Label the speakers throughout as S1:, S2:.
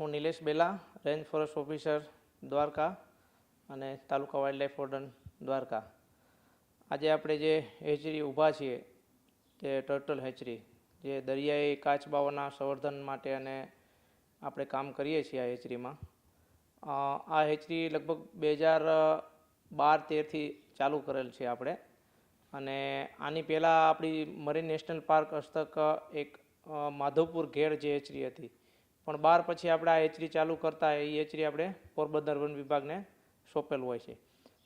S1: હું Nilesh Bela, range forest officer, Dwarka અને taluka wild life warden, Dwarka. આજે આપણે જે હેચરી ઊભા છીએ, તે ટર્ટલ હેચરી, જે દરિયાઈ કાચબાઓના સંવર્ધન માટે અને આપણે કામ કરીએ છીએ આ હેચરીમાં. આ હેચરી લગભગ બે હજાર બાર તેરથી ચાલુ કરેલ છે આપણે. અને આની પહેલાં આપણી મરીન નેશનલ પાર્ક હસ્તક એક માધવપુર ઘેડ જે હેચરી હતી પણ બાર પછી આપણે આ હેચરી ચાલુ કરતા એ એચડી આપણે પોરબંદર વન વિભાગને સોંપેલું હોય છે.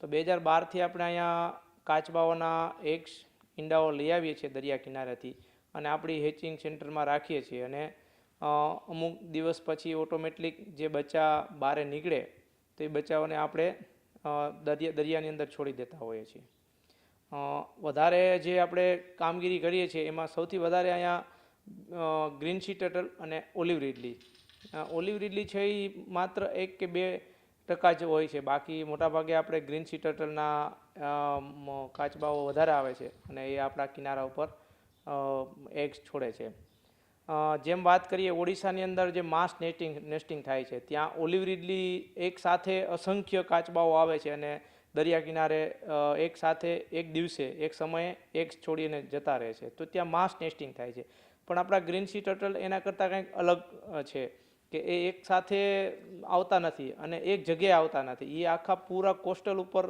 S1: તો બે હજાર બારથી આપણે અહીંયા કાચબાઓના એક ઈંડાઓ લઈ આવીએ છીએ દરિયા કિનારેથી અને આપણી હેચિંગ સેન્ટરમાં રાખીએ છીએ અને અમુક દિવસ પછી ઓટોમેટિક જે બચ્ચા બહારે નીકળે તો એ બચ્ચાઓને આપણે દરિયા, દરિયાની અંદર છોડી દેતા હોઈએ છીએ. વધારે જે આપણે કામગીરી કરીએ છીએ એમાં સૌથી વધારે અહીંયા ગ્રીન સી ટર્ટલ અને ઓલિવ રીડલી ઓલિવ રીડલી છે એ માત્ર એક કે બે ટકા જ હોય છે. બાકી મોટાભાગે આપણે ગ્રીન સી ટર્ટલના કાચબાઓ વધારે આવે છે અને એ આપણા કિનારા ઉપર એગ્સ છોડે છે. જેમ વાત કરીએ ઓડિશાની અંદર જે માસ નેસ્ટિંગ નેસ્ટિંગ થાય છે, ત્યાં ઓલિવ રીડલી એક સાથે અસંખ્ય કાચબાઓ આવે છે અને દરિયા કિનારે એક સાથે એક દિવસે, એક સમયે એક છોડીને જતા રહે છે. તો ત્યાં માસ નેસ્ટિંગ થાય છે. પણ આપણા ગ્રીન સી ટર્ટલ એના કરતાં કંઈક અલગ છે કે એ એક સાથે આવતા નથી અને એક જગ્યાએ આવતા નથી. એ આખા પૂરા કોસ્ટલ ઉપર,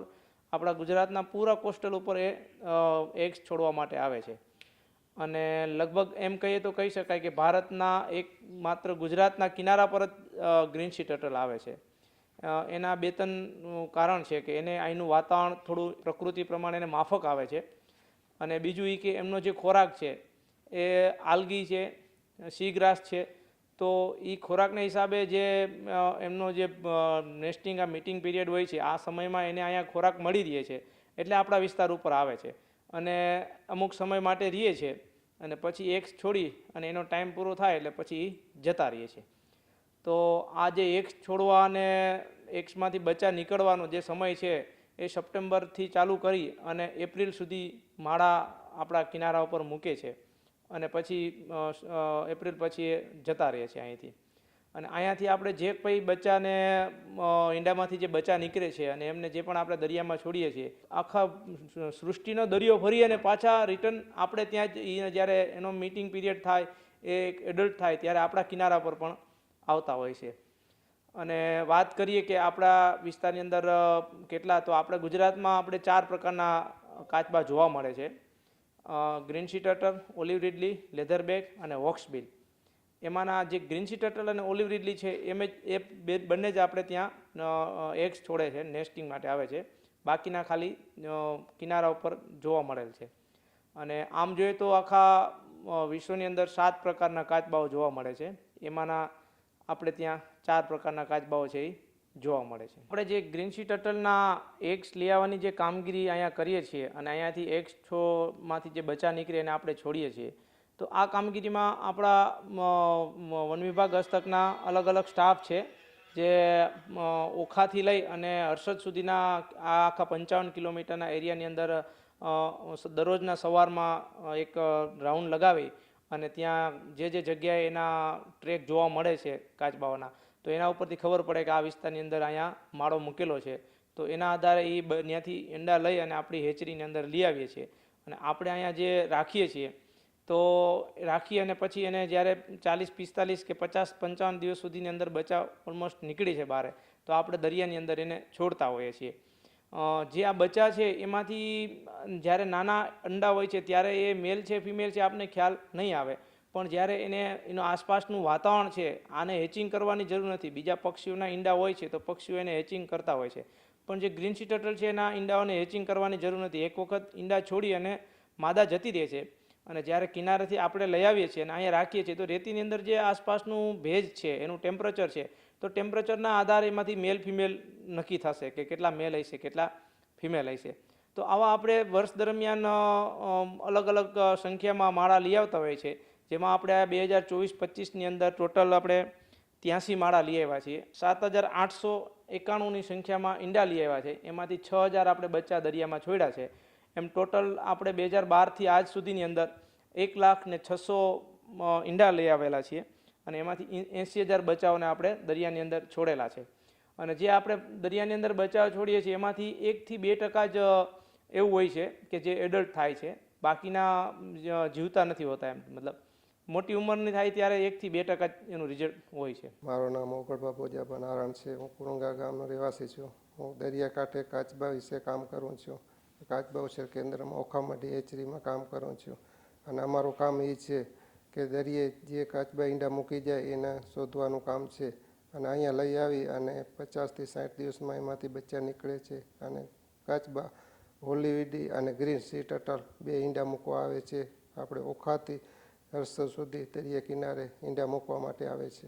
S1: આપણા ગુજરાતના પૂરા કોસ્ટલ ઉપર એ એગ્સ છોડવા માટે આવે છે. અને લગભગ એમ કહીએ તો કહી શકાય કે ભારતના એક માત્ર ગુજરાતના કિનારા પર જ ગ્રીન સી ટર્ટલ આવે છે. એના બે ત્રણ કારણ છે કે એને અહીંનું વાતાવરણ થોડું પ્રકૃતિ પ્રમાણે એને માફક આવે છે. અને બીજું એ કે એમનો જે ખોરાક છે એ આલગી છે, સીગ્રાસ છે, તો એ ખોરાકના હિસાબે જે એમનો જે નેસ્ટિંગ આ મીટિંગ પીરિયડ હોય છે, આ સમયમાં એને અહીંયા ખોરાક મળી રહે છે, એટલે આપણા વિસ્તાર ઉપર આવે છે. અને અમુક સમય માટે રહીએ છે, અને પછી એક્સ છોડી અને એનો ટાઈમ પૂરો થાય એટલે પછી જતા રહીએ છે. તો આ જે એક્સ છોડવા અને એક્સમાંથી બચ્ચા નીકળવાનો જે સમય છે, એ સપ્ટેમ્બરથી ચાલુ કરી અને એપ્રિલ સુધી માળા આપણા કિનારા ઉપર મૂકે છે. અને પછી એપ્રિલ પછી એ જતા રહે છે અહીંથી. અને અહીંયાથી આપણે જે કંઈ બચ્ચાને ઈંડામાંથી જે બચ્ચા નીકળે છે અને એમને જે પણ આપણે દરિયામાં છોડીએ છીએ, આખા સૃષ્ટિનો દરિયો ફરી અને પાછા રિટર્ન આપણે ત્યાં જ જ્યારે એનો મીટિંગ પીરિયડ થાય, એ એડલ્ટ થાય ત્યારે આપણા કિનારા પર પણ આવતા હોય છે. અને વાત કરીએ કે આપણા વિસ્તારની અંદર કેટલા, તો આપણે ગુજરાતમાં આપણે ચાર પ્રકારના કાચબા જોવા મળે છે. Green sea turtle olive ridley leatherback અને વોક્સબિલ એમાંના જે ગ્રીન સી ટર્ટલ અને ઓલિવ રીડલી છે, એમ જ, એ બે, બંને જ આપણે ત્યાં એગ્સ છોડે છે નેસ્ટિંગ માટે આવે છે. બાકીના ખાલી કિનારા ઉપર જોવા મળેલ છે. અને આમ જોઈએ તો આખા વિશ્વની અંદર સાત પ્રકારના કાચબાઓ જોવા મળે છે. એમાંના આપણે ત્યાં ચાર પ્રકારના કાચબાઓ છે એ જોવા મળે છે. આપણે જે ગ્રીન સી ટર્ટલના એગ્સ લઈ આવવાની જે કામગીરી અહીંયા કરીએ છીએ અને અહીંયાથી એગ્સ છોમાંથી જે બચ્ચા નીકળે એને આપણે છોડીએ છીએ, તો આ કામગીરીમાં આપણા વન વિભાગ હસ્તકના અલગ અલગ સ્ટાફ છે, જે ઓખાથી લઈ અને હર્ષદ સુધીના આ આખા પંચાવન કિલોમીટરના એરિયાની અંદર દરરોજના સવારમાં એક રાઉન્ડ લગાવી અને ત્યાં જે જે જગ્યાએ એના ટ્રેક જોવા મળે છે કાચબાઓના તો એના ઉપરથી ખબર પડે કે આ વિસ્તારની અંદર અહીંયા માળો મૂકેલો છે. તો એના આધારે એ ત્યાંથી ઈંડા લઈ અને આપણી હેચરીની અંદર લઈ આવીએ છીએ. અને આપણે અહીંયા જે રાખીએ છીએ, તો રાખી અને પછી એને જ્યારે ચાલીસ, પિસ્તાલીસ કે પચાસ, પંચાવન દિવસ સુધીની અંદર બચા ઓલમોસ્ટ નીકળી છે બહાર. તો આપણે દરિયાની અંદર એને છોડતા હોઈએ છીએ. જે આ બચ્ચા છે એમાંથી જ્યારે નાના અંડા હોય છે, ત્યારે એ મેલ છે ફિમેલ છે, આપને ખ્યાલ નહીં આવે. પણ જ્યારે એને એનું આસપાસનું વાતાવરણ છે, આને હેચિંગ કરવાની જરૂર નથી. બીજા પક્ષીઓના ઈંડા હોય છે તો પક્ષીઓ એને હેચિંગ કરતા હોય છે. પણ જે ગ્રીન સી ટર્ટલ છે એના ઈંડાઓને હેચિંગ કરવાની જરૂર નથી. એક વખત ઈંડા છોડી અને માદા જતી રહે છે અને જ્યારે કિનારેથી આપણે લઈ આવીએ છીએ અને અહીંયા રાખીએ છીએ, તો રેતીની અંદર જે આસપાસનું ભેજ છે, એનું ટેમ્પરેચર છે, તો ટેમ્પરેચરના આધારે એમાંથી મેલ ફિમેલ નક્કી થશે કે કેટલા મેલ હશે, કેટલા ફિમેલ હશે. તો આવા આપણે વર્ષ દરમિયાન અલગ અલગ સંખ્યામાં માળા લઈ આવતા હોય છે. જેમાં આપણે બે હજાર ચોવીસ પચીસની અંદર ટોટલ આપણે ત્યાંસી માળા લઈ આવ્યા છીએ. સાત હજાર આઠસો એકાણુંની સંખ્યામાં ઈંડા લઈ આવ્યા છે. એમાંથી છ હજાર આપણે બચ્ચા દરિયામાં છોડ્યા છે. એમ ટોટલ આપણે બે હજાર બારથી આજ સુધીની અંદર એક લાખ ને છસો ઈંડા લઈ આવેલા છીએ અને એમાંથી એંસી હજાર બચાવને આપણે દરિયાની અંદર છોડેલા છે. અને જે આપણે દરિયાની અંદર બચાવ છોડીએ છીએ, એમાંથી એકથી બે ટકા જ એવું હોય છે કે જે એડલ્ટ થાય છે. બાકીના જીવતા નથી હોતા એમ, મતલબ મોટી ઉંમરની થાય ત્યારે એકથી બે ટકા એનું રિઝલ્ટ હોય છે.
S2: મારું નામ ઓગળભા પોજાબા નારાયણ છે. હું કુરુંગા ગામનો રહેવાસી છું. હું દરિયાકાંઠે કાચબા વિશે કામ કરું છું. કાચબા ઉછેર કેન્દ્રમાં ઓખામઢી એચરીમાં કામ કરું છું. અને અમારું કામ એ છે કે દરિયે જે કાચબા ઈંડા મૂકી જાય એને શોધવાનું કામ છે. અને અહીંયા લઈ આવી અને પચાસથી સાઠ દિવસમાં એમાંથી બચ્ચા નીકળે છે. અને કાચબા, હોલીવીડી અને ગ્રીન સી ટટલ બે ઈંડા મૂકવા આવે છે. આપણે ઓખાથી હર્ષદ સુધી દરિયા કિનારે ઈંડા મૂકવા માટે આવે છે.